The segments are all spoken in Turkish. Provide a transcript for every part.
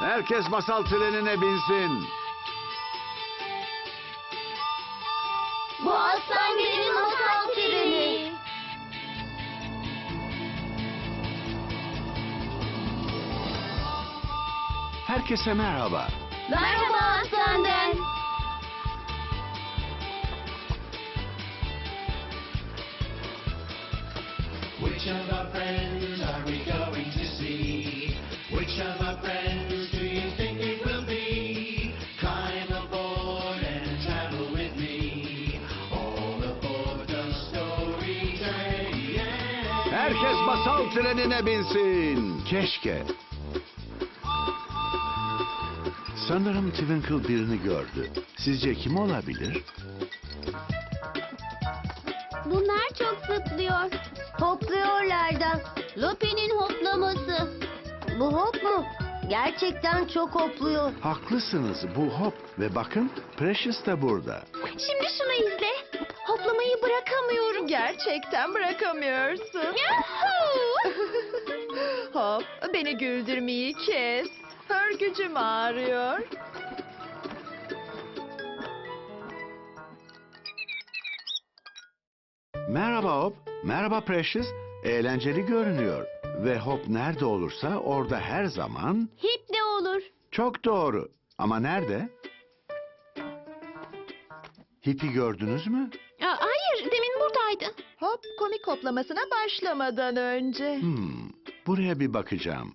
Herkes masal trenine binsin. Bu aslan benim masal treni. Herkese merhaba. Merhaba aslan ben. Which of our friends Herkes masal trenine binsin. Keşke. Sanırım Twinkle birini gördü. Sizce kim olabilir? Bunlar çok zıplıyor. Hopluyorlar da. Lopi'nin hoplaması. Bu hop mu? Gerçekten çok hopluyor. Haklısınız bu hop ve bakın Precious da burada. Şimdi şunu izle. Hoplamayı bırakamıyorum. Gerçekten bırakamıyorsun. Hop, beni güldürmeyi kes. Hörgücüm ağrıyor. Merhaba Hop, merhaba Precious. Eğlenceli görünüyor. Ve Hop nerede olursa orada her zaman... Hip de olur. Çok doğru. Ama nerede? Hip'i gördünüz mü? hayır, demin buradaydı. Hop, komik hoplamasına başlamadan önce. Hmm, buraya bir bakacağım.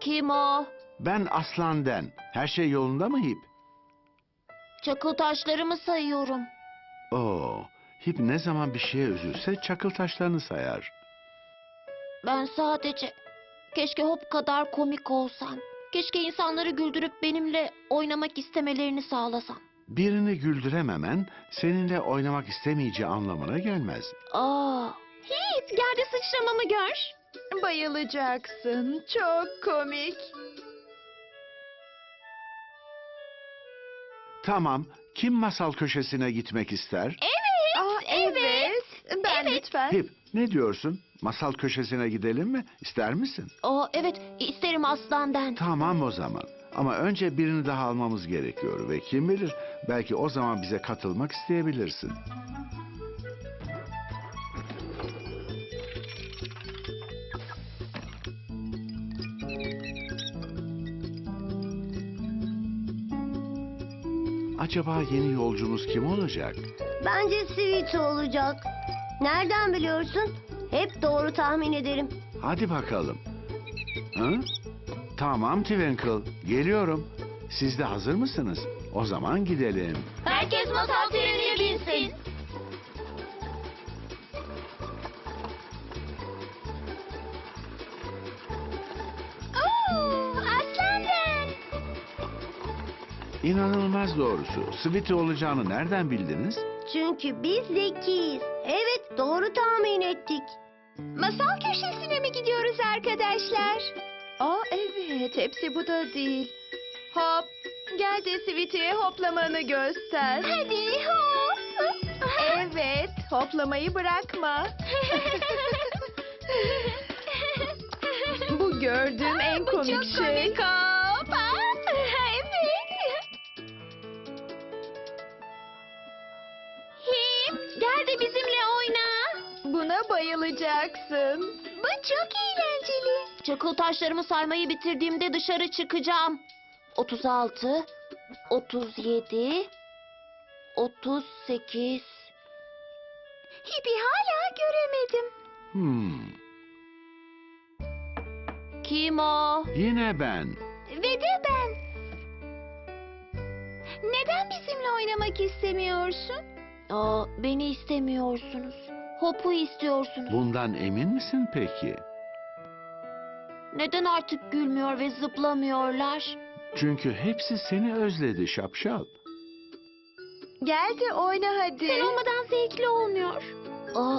Kim o? Ben Aslan'den. Her şey yolunda mı Hip? Çakıl taşlarımı sayıyorum. Oo, Hip ne zaman bir şeye üzülse çakıl taşlarını sayar. Ben sadece keşke hop kadar komik olsam. Keşke insanları güldürüp benimle oynamak istemelerini sağlasam. Birini güldürememen seninle oynamak istemeyeceği anlamına gelmez. Aa. Hiç gel de sıçramamı gör. Bayılacaksın. Çok komik. Tamam, kim masal köşesine gitmek ister? Evet. Aa, evet. Ben Evet. lütfen. Hip, ne diyorsun? Masal köşesine gidelim mi? İster misin? Aa, evet isterim aslandan. Tamam o zaman. Ama önce birini daha almamız gerekiyor ve kim bilir belki o zaman bize katılmak isteyebilirsin. Acaba yeni yolcumuz kim olacak? Bence Sweet olacak. Nereden biliyorsun? Hep doğru tahmin ederim. Hadi bakalım. Hı? Tamam Twinkle, geliyorum. Siz de hazır mısınız? O zaman gidelim. Herkes masal trenine binsin. Oo, aslan ben. İnanılmaz doğrusu. Sweetie olacağını nereden bildiniz? Çünkü biz zekiyiz. Evet doğru tahmin ettik. Masal köşesine mi gidiyoruz arkadaşlar? Aa, evet. Hepsi bu da değil. Hop. Gel de Sweetie'ye hoplamanı göster. Hadi hop. Evet. Hoplamayı bırakma. Bu gördüğüm en komik Çok şey. komik hop. Aa, Evet. Him gel de bizimle oyna. Buna bayılacaksın. Bu çok eğlenceli. Çakıl taşlarımı saymayı bitirdiğimde dışarı çıkacağım. 36, 37, 38. Hibi hala göremedim. Hmm, Kim o? yine ben. Ve de ben. Neden bizimle oynamak istemiyorsun? Aa, beni istemiyorsunuz. Hop'u istiyorsunuz. Bundan emin misin peki? Neden artık gülmüyor ve zıplamıyorlar? Çünkü hepsi seni özledi şapşal. Gel de oyna hadi. Sen olmadan zevkli olmuyor. Aa,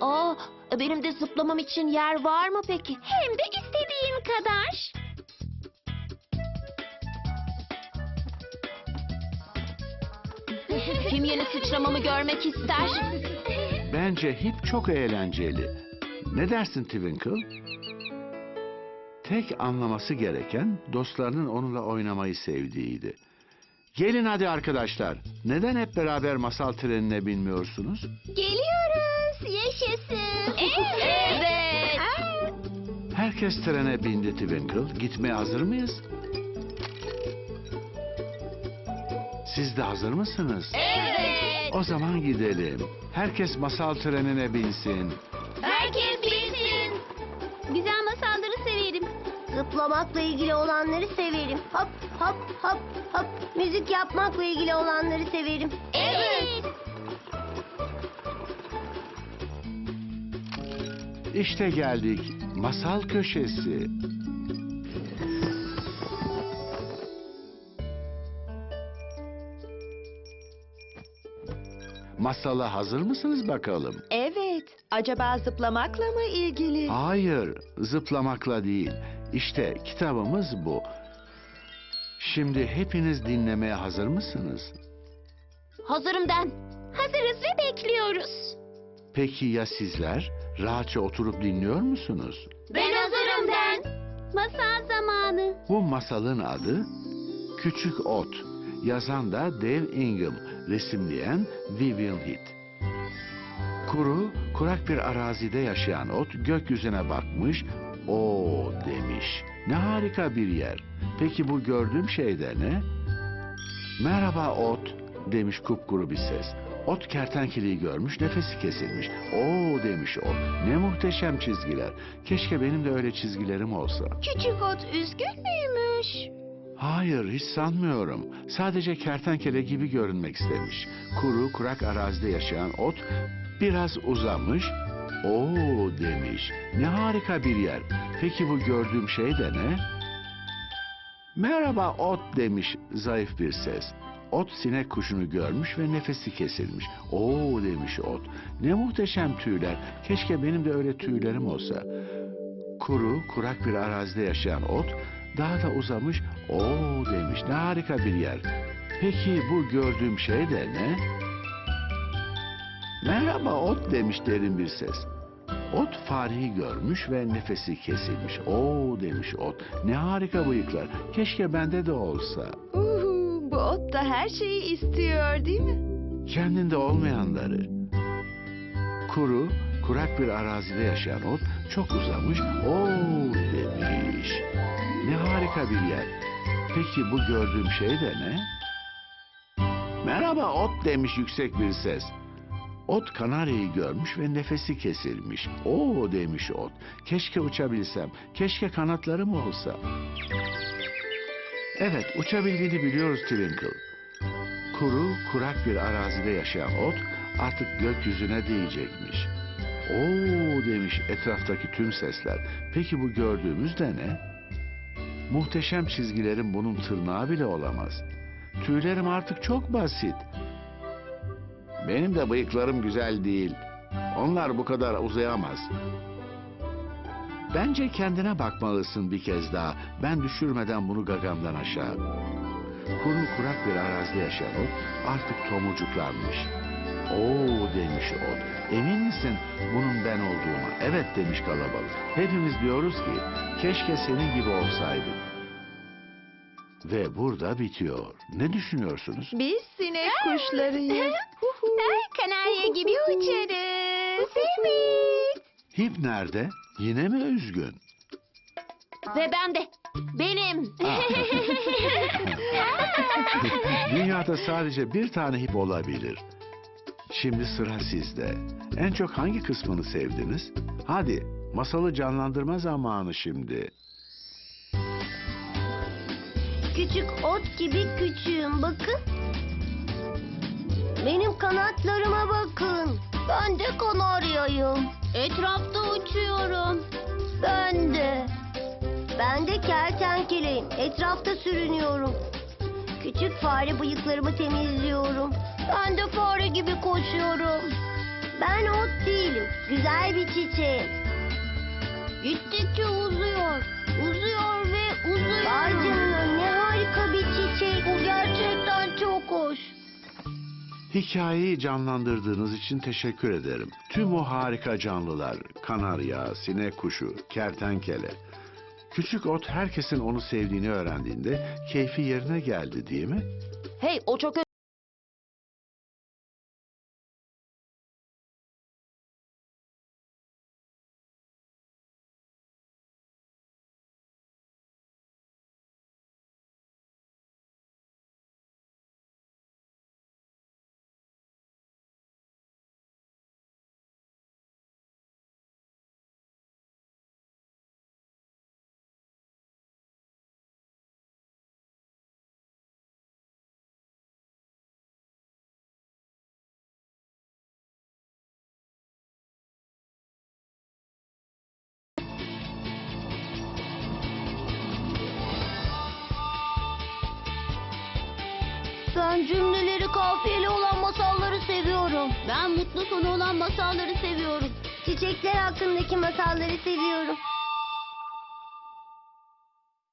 aa, benim de zıplamam için yer var mı peki? Hem de istediğin kadar. Kim yeni sıçramamı görmek ister? Bence hip çok eğlenceli. Ne dersin Twinkle? Tek anlaması gereken dostlarının onunla oynamayı sevdiğiydi. Gelin hadi arkadaşlar. Neden hep beraber masal trenine binmiyorsunuz? Geliyoruz. Yaşasın. Evet. Herkes trene bindi Twinkle. Gitmeye hazır mıyız? Siz de hazır mısınız? Evet. O zaman gidelim. Herkes masal trenine binsin. Zıplamakla ilgili olanları severim. Hop hop hop hop. Müzik yapmakla ilgili olanları severim. Evet. İşte geldik. Masal köşesi. Masala hazır mısınız bakalım? Evet. Acaba zıplamakla mı ilgili? Hayır, zıplamakla değil. İşte kitabımız bu. Şimdi hepiniz dinlemeye hazır mısınız? Hazırım den. Hazırız ve bekliyoruz. Peki ya sizler? Rahatça oturup dinliyor musunuz? Ben hazırım den. Masal zamanı. Bu masalın adı Küçük Ot. Yazan da Dave Ingham, resimleyen Vivian Heath. Kuru, kurak bir arazide yaşayan ot gökyüzüne bakmış, o demiş. Ne harika bir yer. Peki bu gördüğüm şey de ne? Merhaba ot, demiş kupkuru bir ses. Ot kertenkeleyi görmüş, nefesi kesilmiş. Oo demiş ot, ne muhteşem çizgiler. Keşke benim de öyle çizgilerim olsa. Küçük ot üzgün müymüş? Hayır, hiç sanmıyorum. Sadece kertenkele gibi görünmek istemiş. Kuru, kurak arazide yaşayan ot biraz uzamış. Oo demiş. Ne harika bir yer. Peki bu gördüğüm şey de ne? Merhaba ot demiş zayıf bir ses. Ot sinek kuşunu görmüş ve nefesi kesilmiş. Oo demiş ot. Ne muhteşem tüyler. Keşke benim de öyle tüylerim olsa. Kuru, kurak bir arazide yaşayan ot daha da uzamış. Oo demiş ne harika bir yer. Peki bu gördüğüm şey de ne? Merhaba ot demiş derin bir ses. Ot fareyi görmüş ve nefesi kesilmiş. Oo demiş ot. Ne harika bıyıklar. Keşke bende de olsa. Uhu, bu ot da her şeyi istiyor değil mi? Kendinde olmayanları. Kuru, kurak bir arazide yaşayan ot çok uzamış. Oo demiş. Ne harika bir yer. Peki bu gördüğüm şey de ne? Merhaba ot demiş yüksek bir ses. Ot kanaryayı görmüş ve nefesi kesilmiş. Oo demiş ot. Keşke uçabilsem. Keşke kanatlarım olsa. Evet uçabildiğini biliyoruz Twinkle. Kuru, kurak bir arazide yaşayan ot artık gökyüzüne değecekmiş. Oo demiş etraftaki tüm sesler. Peki bu gördüğümüz de ne? Muhteşem çizgilerin bunun tırnağı bile olamaz. Tüylerim artık çok basit. Benim de bıyıklarım güzel değil. Onlar bu kadar uzayamaz. Bence kendine bakmalısın bir kez daha. Ben düşürmeden bunu gagamdan aşağı. Kuru kurak bir arazide yaşayan ot artık tomurcuklanmış. Oo demiş ot. Emin misin bunun ben olduğuma? Evet demiş kalabalık. Hepimiz diyoruz ki keşke senin gibi olsaydım. Ve burada bitiyor. Ne düşünüyorsunuz? Biz sinek kuşlarıyız. Kanarya gibi uçarız. Evet. Hip nerede? Yine mi üzgün? Ve ben de. Benim. Dünyada sadece bir tane hip olabilir. Şimdi sıra sizde. En çok hangi kısmını sevdiniz? Hadi masalı canlandırma zamanı şimdi. Küçük ot gibi küçüğüm bakın. Benim kanatlarıma bakın. Ben de kanaryayım. Etrafta uçuyorum. Ben de. Ben de kertenkeleyim. Etrafta sürünüyorum. Küçük fare bıyıklarımı temizliyorum. Ben de fare gibi koşuyorum. Ben ot değilim. Güzel bir çiçeğim. Gittikçe uzuyor. Uzuyor ve uzuyor. Vay canına ne harika bir çiçek. Bu gerçekten. Hikayeyi canlandırdığınız için teşekkür ederim. Tüm o harika canlılar, kanarya, sinek kuşu, kertenkele. Küçük ot herkesin onu sevdiğini öğrendiğinde keyfi yerine geldi değil mi? Hey o çok Ben cümleleri kafiyeli olan masalları seviyorum. Ben mutlu sonu olan masalları seviyorum. Çiçekler hakkındaki masalları seviyorum.